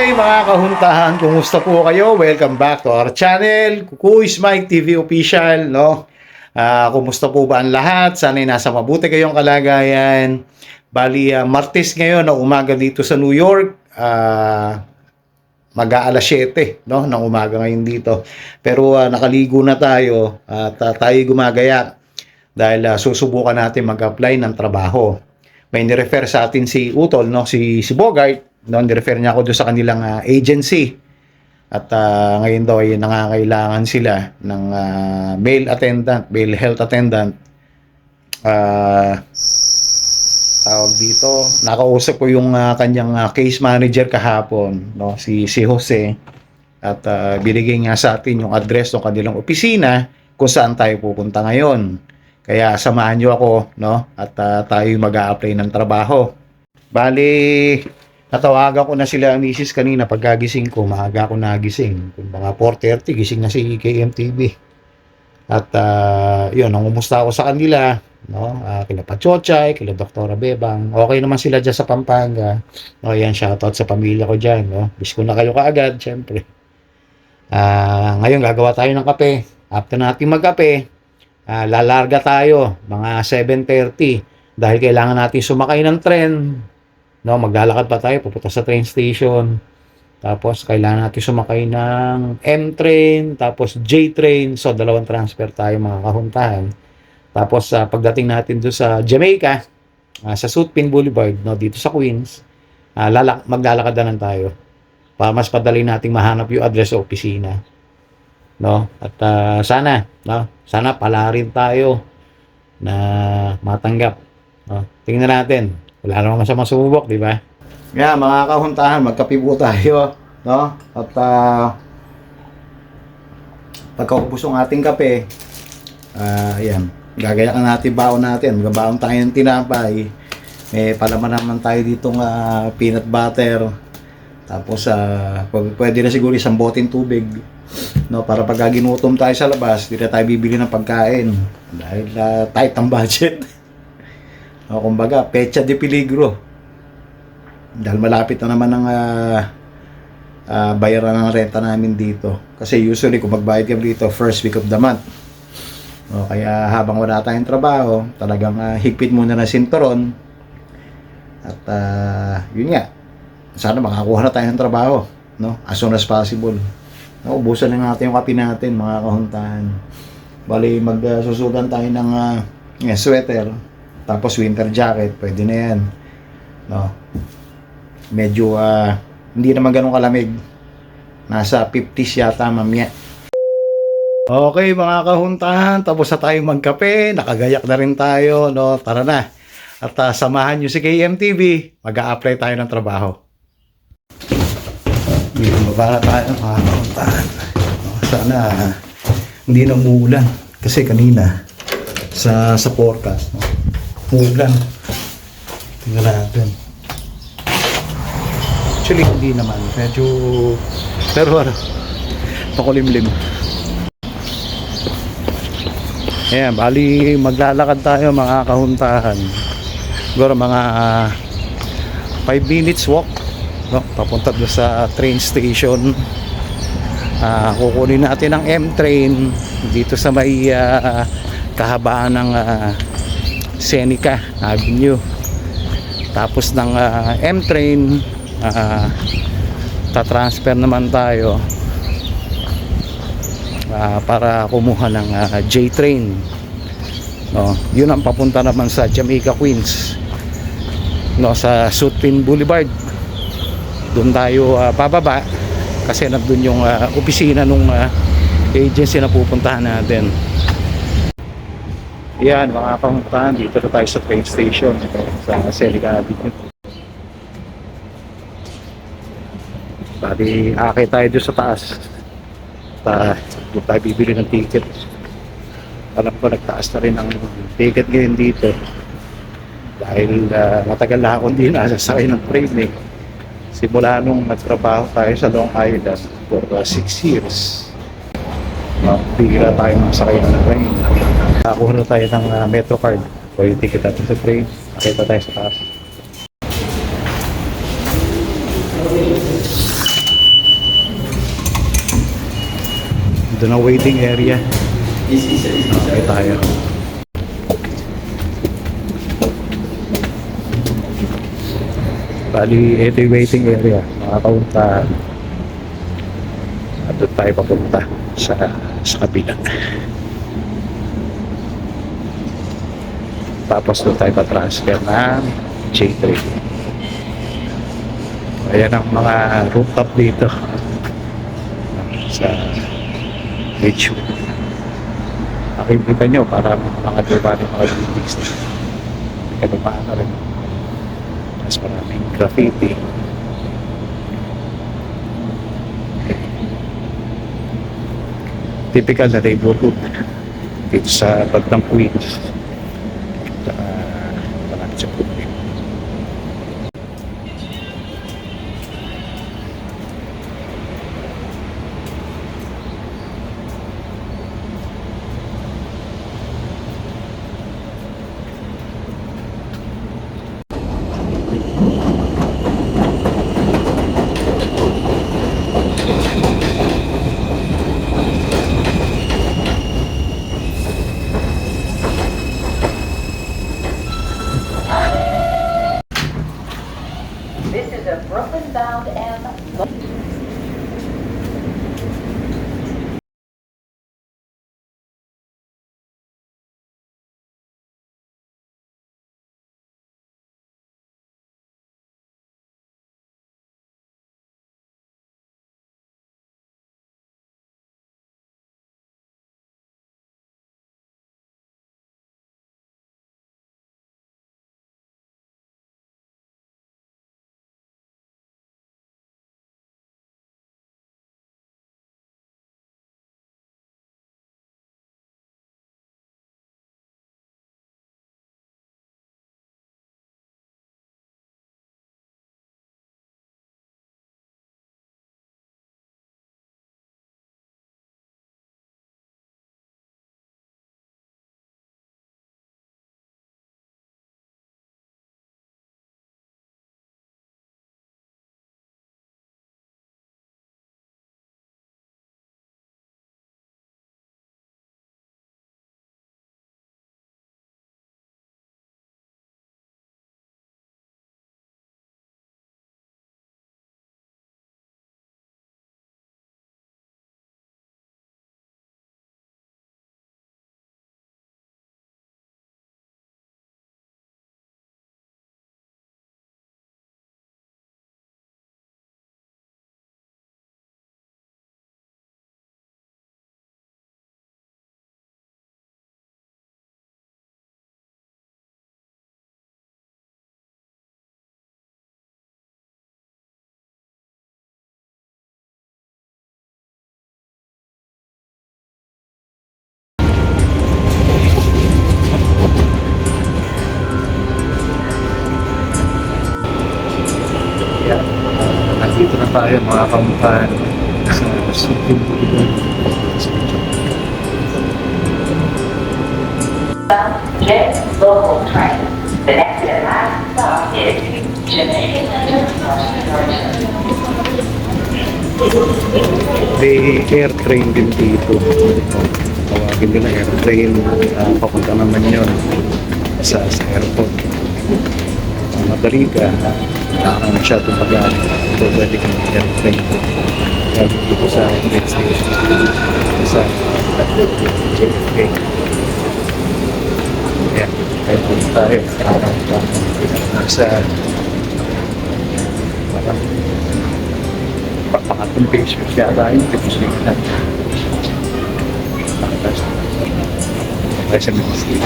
Hey mga kahuntahan, kumusta po kayo? Welcome back to our channel, Kukuis Mike TV Official, no? Ah, kumusta po ba ang lahat? Sana'y nasa mabuti kayong kalagayan. Bali, ah, Martes ngayon na umaga dito sa New York. Ah, mag-aalas 7 no, ng umaga ngayon dito. Pero ah, nakaligo na tayo at ah, tayo gumagaya dahil ah, susubukan natin mag-apply ng trabaho. May nirefer sa atin si Utol, no, si, si Bogart no, nirefer niya ako doon sa kanilang ah, agency. At ah, ngayon daw ay nangangailangan sila ng ah, male attendant, male health attendant. Ah, tawag dito, nakausap ko yung ah, kanyang ah, case manager kahapon, no, si si Jose. At ah, binigay nga sa atin yung address ng kanilang opisina kung saan tayo pupunta ngayon. Kaya samahan niyo ako, no, at ah, tayo mag-a-apply ng trabaho. Bali, Natawagan ko na sila ang misis kanina pagkagising ko, maaga ako nagising. Mga 4.30, gising na si KMTV. At uh, yun, nangumusta ako sa kanila, no? Uh, kila Pachochay, kila Doktora Bebang. Okay naman sila dyan sa Pampanga. No, yan, shoutout sa pamilya ko dyan, no? Bis ko na kayo kaagad, syempre. Ah, ngayon, gagawa tayo ng kape. After natin magkape, ah, lalarga tayo, mga 7.30. Dahil kailangan natin sumakay ng tren, No, maglalakad pa tayo pupunta sa train station. Tapos kailangan natin sumakay ng M train, tapos J train. So dalawang transfer tayo mga kahuntahan. Tapos sa pagdating natin doon sa Jamaica, ah, sa Sutpin Boulevard, no, dito sa Queens, ah, lalak maglalakad na lang tayo. Para mas padali nating mahanap yung address sa opisina. No? At ah, sana, no? Sana pala rin tayo na matanggap. No? Tingnan natin wala namang masama sumubok, di ba? Nga, mga kahuntahan, magkape po tayo, no? At uh, pagkaubos ng ating kape, ah, ayan, gagayakan natin baon natin. Magabaon tayo ng tinapay. May palaman naman tayo ditong ah, peanut butter. Tapos, uh, pwede na siguro isang boteng tubig. No, para pag tayo sa labas, hindi na tayo bibili ng pagkain. Dahil uh, tight ang budget. O, kumbaga, pecha de peligro. Dahil malapit na naman ang ah, ah, bayaran ng renta namin dito. Kasi usually, kung magbayad kami dito, first week of the month. O, kaya habang wala tayong trabaho, talagang ah, higpit muna na sinturon. At ah, yun nga, sana makakuha na tayo ng trabaho. No? As soon as possible. No, ubusan na natin yung kape natin, mga kahuntahan. Bali, magsusugan tayo ng yeah, sweater. Tapos winter jacket, pwede na yan. No? Medyo ah, hindi naman ganun kalamig. Nasa 50s yata mamaya. Okay mga kahuntahan, tapos na tayong magkape, nakagayak na rin tayo, no? Tara na. At ah, samahan nyo si KMTV, mag-a-apply tayo ng trabaho. Baba na tayo mga kahuntahan. Sana ah, hindi na umuulan. Kasi kanina, sa sa forecast, no? Tingnan natin. Actually, hindi naman. Medyo, pero ano, pakulimlim. Ayan, bali maglalakad tayo mga kahuntahan. Siguro mga 5 minutes walk. No? Papunta doon sa train station. Ah, kukunin natin ang M-train dito sa may ah, kahabaan ng ah, Seneca Avenue. Tapos ng ah, M-train, ah, tatransfer naman tayo ah, para kumuha ng ah, J-train. No, yun ang papunta naman sa Jamaica Queens. No, sa Sutpin Boulevard. Doon tayo ah, pababa kasi nandun yung ah, opisina nung ah, agency na pupuntahan natin. Yan, mga kamuntahan, dito na tayo sa train station ito, sa Seneca Avenue. Bali, akay tayo doon sa taas. Ta, doon tayo bibili ng ticket. Alam ko, nagtaas na rin ang ticket ngayon dito. Dahil ah, matagal na akong hindi nasasakay ng train eh. Simula nung nagtrabaho tayo sa Long Island for 6 years. Uh, bigla tayo masakay ng train. Nakakuha na tayo ng uh, metro card. So yung ticket natin sa train. Nakita tayo sa taas. Doon ang waiting area. Okay tayo. Bali, ito yung waiting area. Mga kaunta. At doon tayo papunta sa, sa kabila. Tapos doon tayo pa-transfer ng J3. Ayan ang mga rooftop dito. Sa Beach Nakikita nyo para mga diba ng mga buildings na kaya paano rin. Mas maraming graffiti. Typical na neighborhood. Dito sa Bagdang Queens tayo mga kamutan sa Supreme Jet local train. The next and last stop is Jamaica. May air train din dito. Tawagin nila air train. Uh, papunta naman yun sa, sa airport. Madali ka. Kailangan siya tumagaan. So, pwede ka ng air train. Kaya dito sa next station. Sa JFK. Ayan. Kaya punta tayo. Sa parang pangatong patients yata yung tipusin na. Tapos, kaya sa ministry.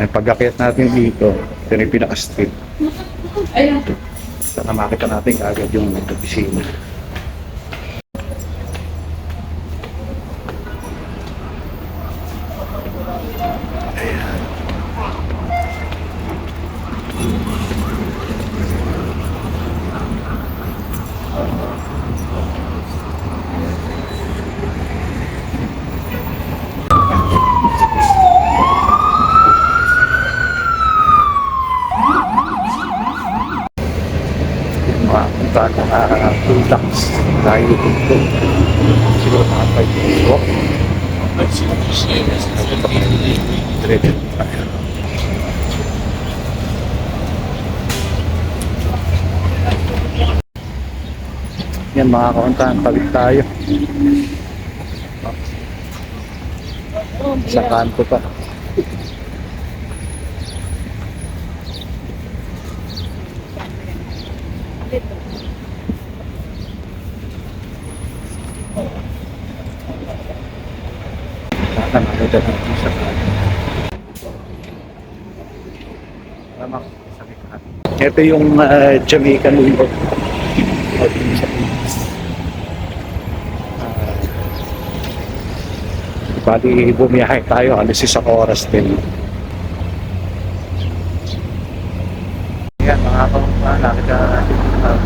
May pag-akyat natin dito, ito yung pinaka-street. Ayun. Sana makita natin agad yung opisina. Mga kauntahan, palit tayo. Sa kanto pa. Nakakita dito sa kanto. Ito yung uh, Jamaican window. O, dito sa Ah, Bali, bumiyahe tayo, alis isang oras din. Yan, mga kamukha, nakita natin uh,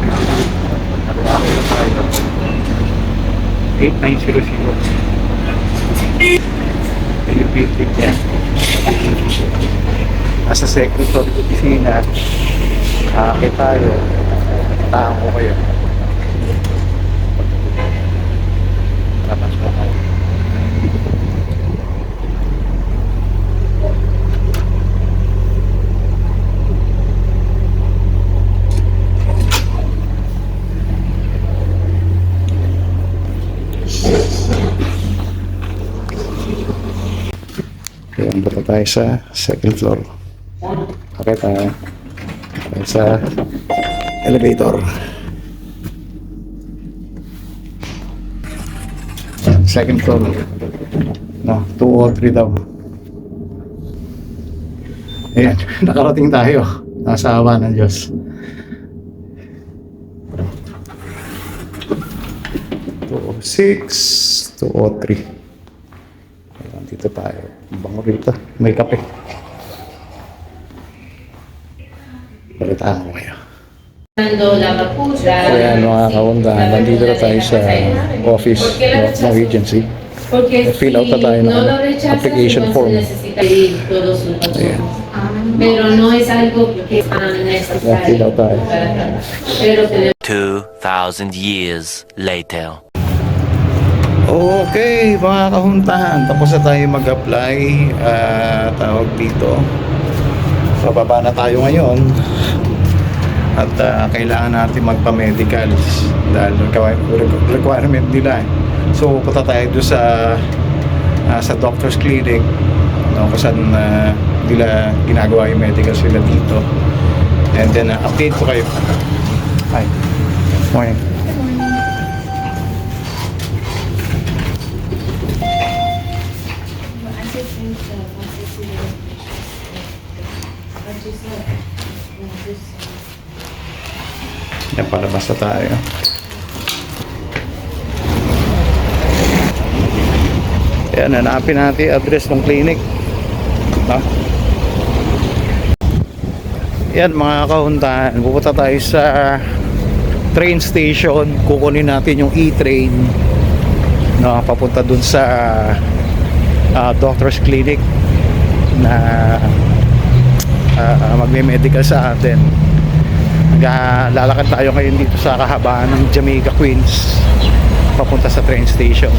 ano ako yung tayo. 8900. Yung building niya. Nasa secretary opisina, aakit tayo. Tahan ko kayo. Tapos ko tayo. Kaya punta tayo sa second floor. Okay tayo. Tayo sa elevator. Second floor. No, 2 o 3 daw. Ayan, nakarating tayo. Nasa awa ng Diyos. Two six, two three. Ayan, dito tayo. Ang Bango rito. May kape. Balitaan ko kayo. vacusa. Ayan mga kaundahan, nandito na tayo sa office no, ng agency. Porque Fill out na tayo ng application form. Ayan. Pero no es algo que. Pero tenemos 2,000 years later. Okay, mga kahuntahan, tapos na tayo mag-apply. ah, tawag dito. Pababa na tayo ngayon. At ah, kailangan natin magpa-medical dahil require- requ- requirement nila. eh. So, punta tayo doon sa ah, sa doctor's clinic no, kung saan ah, nila ginagawa yung medical sila dito. And then, ah, update ko kayo. Hi. Morning. Yan, palabas na tayo. Ayan, hanapin natin address ng clinic. No? Yan, mga kahuntahan. Pupunta tayo sa train station. Kukunin natin yung e-train. No, papunta dun sa ah, doctor's clinic na uh, magme-medical sa atin. Naglalakad tayo ngayon dito sa kahabaan ng Jamaica Queens papunta sa train station.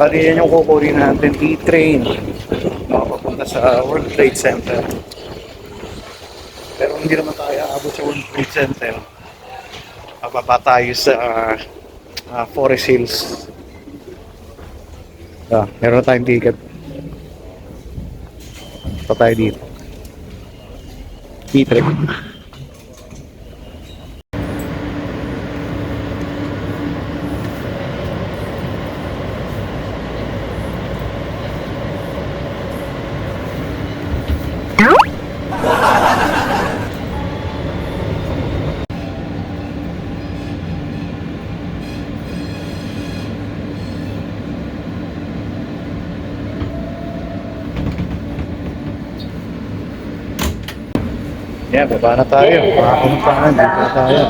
Bali yan yung kukunin natin E-train no, papunta sa World Trade Center. Pero hindi naman tayo aabot sa World Trade Center. Mababa tayo sa ah, Forest Hills. Ah, meron tayong ticket. Pa tayo dito. E-trip. Yan, baba na tayo. Mga kumutahan, dito na tayo.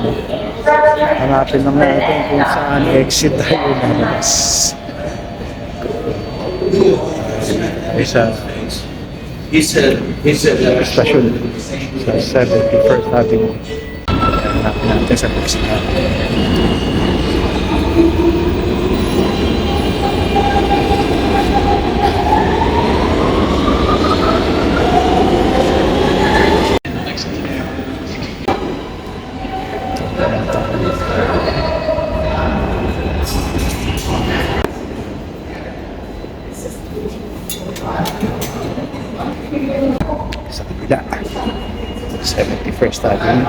Hanapin lang natin kung saan exit tayo lalabas. Isa He said, he said that. stasyon sa 71st Avenue. Hanapin natin sa exit natin. Kabila. 71st Avenue.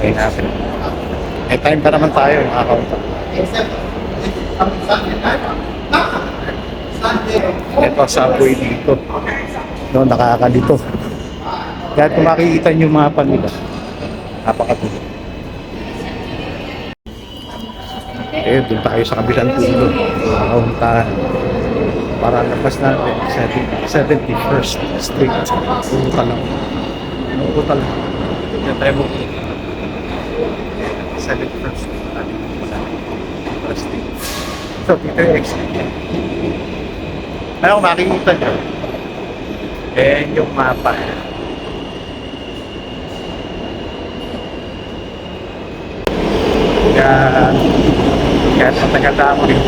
Ayun natin. May time pa naman tayo, mga kaunta. Ito, subway dito. No, nakakalito. Kaya kung makikita niyo yung mapa nila, napakatuloy. Eh, doon tayo sa kabilang tulo. Mga kauntahan para labas natin 70 71st Street. Pumunta lang. Pumunta lang. Tayo mo. 71st Street. First Street. So, dito yung exit. Ano kung makikita nyo? Eh, yung mapa. Kaya, kaya ako rin.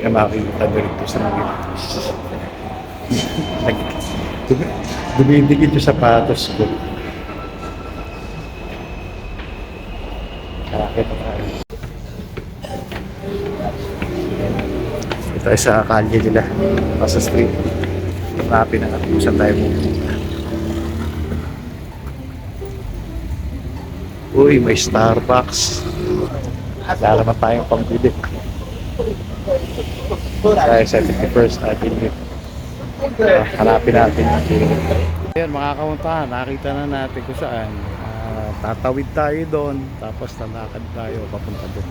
Kaya makikita nyo rito sa mga Dumidikit yung sapatos ko. Bakit tayo? Ito ay sa kalye nila. Sa street. Hanapin na kung saan tayo pupunta. Uy, may Starbucks. Wala naman tayong pambili. Tayo sa 51st Avenue. Ah, hanapin natin. Ayan mga kauntahan, nakita na natin kung saan. Ah, tatawid tayo doon, tapos lalakad tayo papunta doon.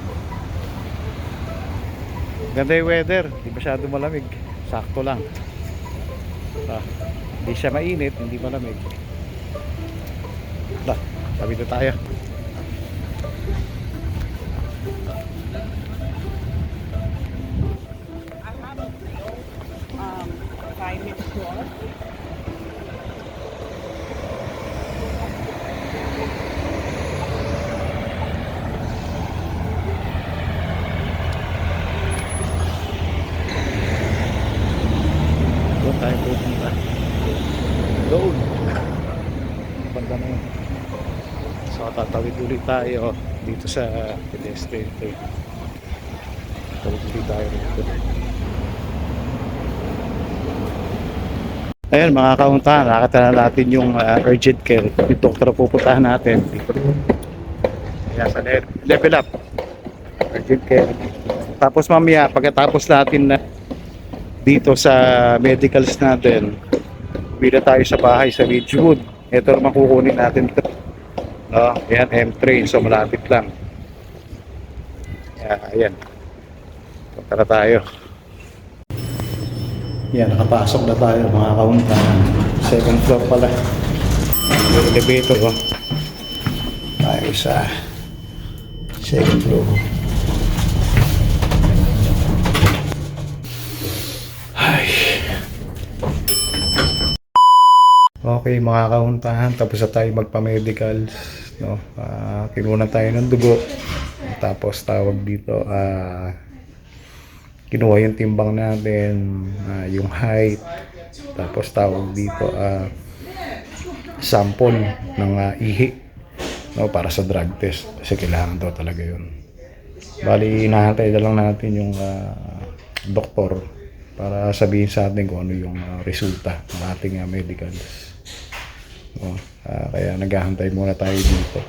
Ganda yung weather, hindi masyado malamig. Sakto lang. Ah, hindi siya mainit, hindi malamig. Da, tawid na tayo. Doon tayo pupunta. Doon. Banda na yun. So tatawid ulit tayo dito sa pedestrian ito. Tawid ulit tayo dito. Ayun mga kauntahan, nakakita na natin yung uh, urgent care. Yung doktor pupuntahan natin. Kaya sa le- level up. Urgent care. Tapos mamaya, pagkatapos natin na dito sa medicals natin, na tayo sa bahay sa Ridgewood. Ito naman kukunin natin ito. No, ayan, M-train. So malapit lang. Yeah, ayan. Punta na tayo. Yan, nakapasok na tayo mga kauntahan. Second floor pala. Yung elevator, oh. Tayo sa second floor. Okay, mga kauntahan, tapos na tayo magpa-medicals, no? Ah, kinuha tayo ng dugo. Tapos tawag dito, ah, kinuha yung timbang natin, ah, yung height. Tapos tawag dito, ah, sample ng ah, ihi, no? Para sa drug test. Kasi kailangan daw talaga yun. Bali, hinahantay na lang natin yung ah, doktor para sabihin sa atin kung ano yung ah, resulta ng ating ah, medicals. No? Ah, kaya naghahantay muna tayo dito.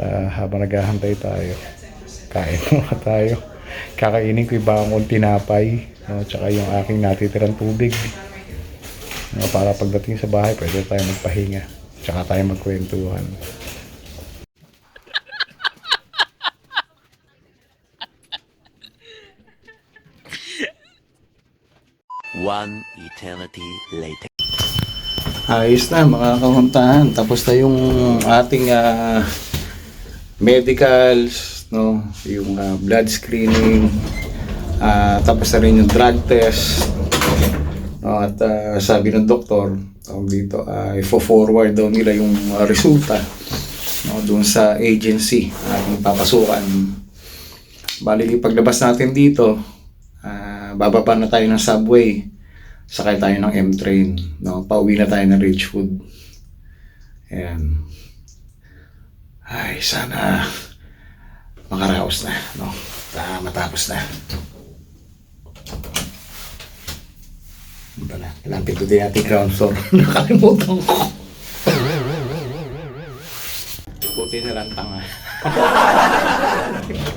Ah, habang naghahantay tayo, kain muna tayo. Kakainin ko yung bagong tinapay, no? tsaka yung aking natitirang tubig. No? Para pagdating sa bahay, pwede tayo magpahinga. Tsaka tayo magkwentuhan. One eternity later. Ayos na mga kahuntahan. Tapos na yung ating ah, medicals, no? Yung ah, blood screening. Ah, tapos na rin yung drug test. No, at ah, sabi ng doktor, tawag dito, uh, ifo-forward daw nila yung ah, resulta no, doon sa agency ating papasukan. Bali, paglabas natin dito, ah, bababa na tayo ng subway sakay tayo ng M-train, no? Pauwi na tayo ng Ridgewood. Ayan. Ay, sana makaraos na, no? Ta matapos na. Ito na, lapit to the ating ground floor. Nakalimutan ko. Buti na lang tanga.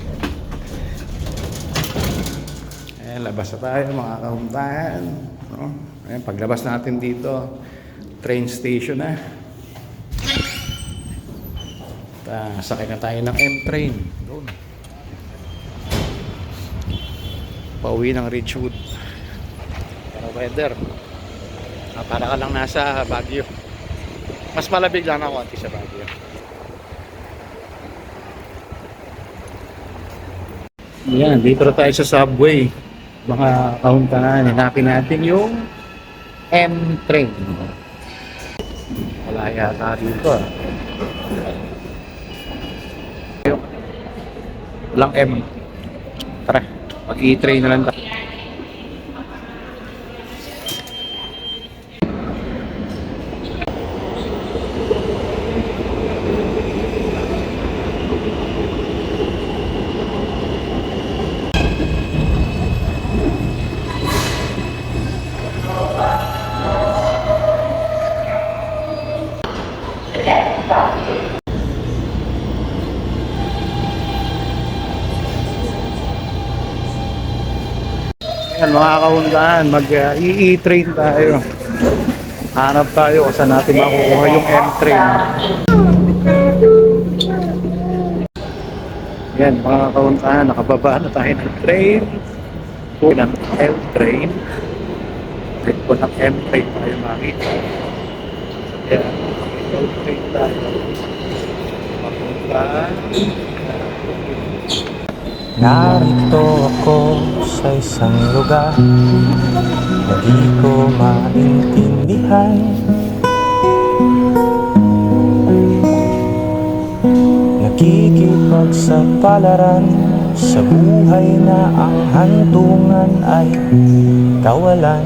Ayan, labas na tayo mga kahumtahan. No? Ayan, paglabas natin dito, train station na. Ta, sakay na tayo ng M-train. Doon. Pauwi ng Ridgewood. Pero weather. Ah, para ka lang nasa Baguio. Mas malabig lang ako konti sa Baguio. Yan, dito na tayo sa subway. Mga kauntahan, hanapin natin yung M-train. Wala yata dito ah. Walang M. Tara, mag E-train na lang tayo. Ayan, mga kaundahan, mag-e-train tayo. Hanap tayo kung saan natin makukuha yung M-train. Yan, mga kauntahan, nakababa na tayo ng train. Po ng M-train. Rin po ng M-train tayo makita. Yan, M-train tayo. Papunta. Narito ako sa isang lugar. Na di ko maintindihan. Nakikipagsapalaran sa buhay na ang hantungan ay kawalan.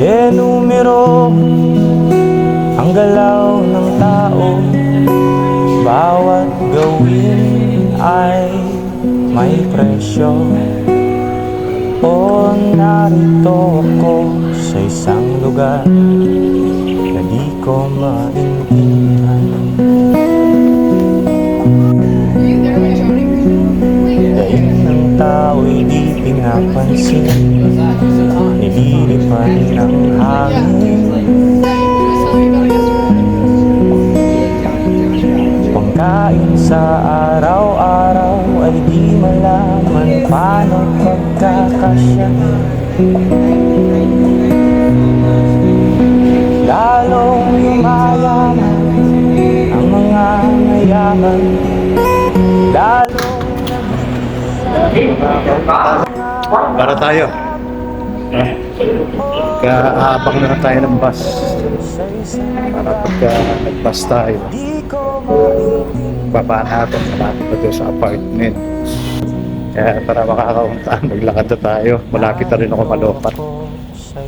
De numero ang galaw ng tao. Bawat gawin ay may presyo. O narito ako sa isang lugar Na di ko maintindihan. Daing ng tao'y di pinapansin Nililipan ng hangin Lalong yumayaman ang mga mayaman Lalong Para tayo. Kaabang na tayo ng bus. Para pagka nag-bus tayo, di ko maintindihan baba natin, malapit tayo sa apartment. Kaya para makakauntaan, maglakad na tayo. Malapit na rin ako malopat. Sa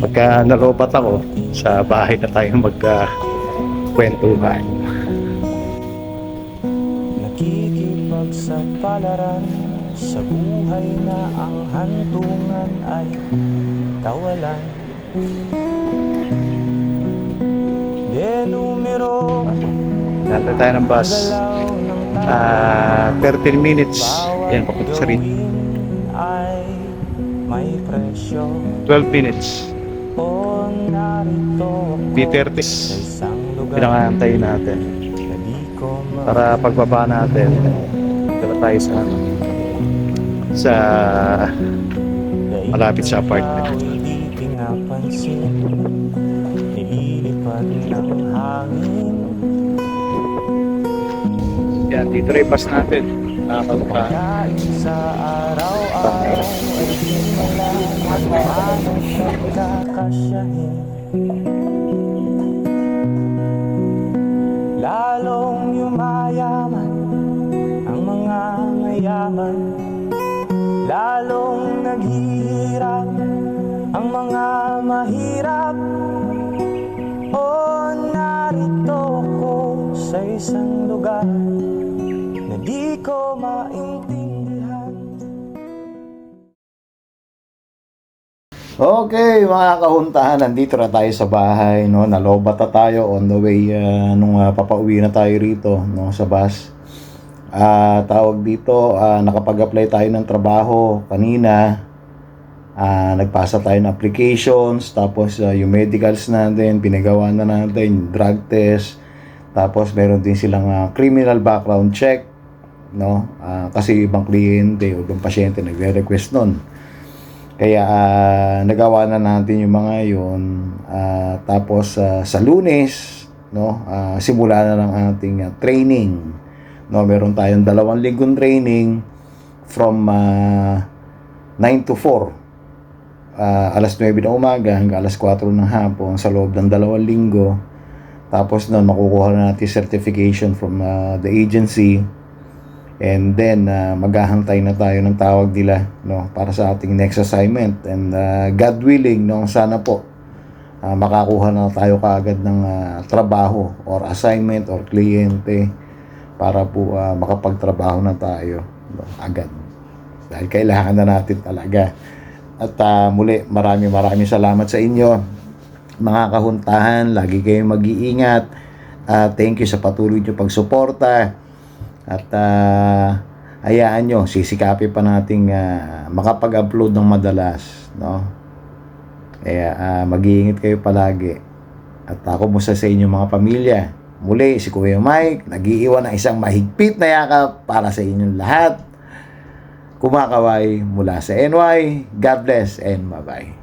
Pagka nalopat ako, sa bahay na tayo magkakwentuhan. Nakikipagsapalaran sa buhay na ang hantungan ay kawalan De numero Nantay tayo ng bus. Ng Ah, 13 minutes. Yan, papunta sa rin. gawin ay may presyo 12 minutes. O narito ako B30. sa isang lugar Pinangantay natin. Para pagbaba natin, dala tayo sa sa malapit sa apartment. Yan, dito rin bus natin. Nakakagpa. Kahit sa araw-araw Ay di malaman paano siya kakasyahin Okay, mga kahuntahan, nandito na tayo sa bahay, no? Nalobat na tayo on the way ah, nung ah, papauwi na tayo rito, no, sa bus. Ah, tawag dito, ah, nakapag-apply tayo ng trabaho kanina. Ah, nagpasa tayo ng applications, tapos ah, yung medicals natin, pinagawa na natin, drug test. Tapos meron din silang ah, criminal background check, no? Ah, kasi ibang kliyente o ibang pasyente nagre-request nun. Kaya ah, nagawa na natin yung mga yun. Ah, tapos ah, sa lunes, no, ah, simula na ng ating ah, training. No, meron tayong dalawang linggong training from ah, 9 to 4. Ah, alas 9 ng umaga hanggang alas 4 ng hapon sa loob ng dalawang linggo. Tapos noon makukuha na natin certification from ah, the agency. And then, uh, maghahantay na tayo ng tawag nila no, para sa ating next assignment. And uh, God willing, no, sana po uh, makakuha na tayo kaagad ng uh, trabaho or assignment or kliyente para po uh, makapagtrabaho na tayo no, agad. Dahil kailangan na natin talaga. At uh, muli, marami marami salamat sa inyo. Mga kahuntahan, lagi kayong mag-iingat. Uh, thank you sa patuloy nyo pagsuporta. At ah, hayaan nyo, sisikapin pa nating ah, makapag-upload ng madalas. No? Kaya ah, mag-iingat kayo palagi. At ako musta sa inyong mga pamilya. Muli, si Kuya Mike, nag-iiwan ng isang mahigpit na yakap para sa inyong lahat. Kumakaway mula sa NY. God bless and bye-bye.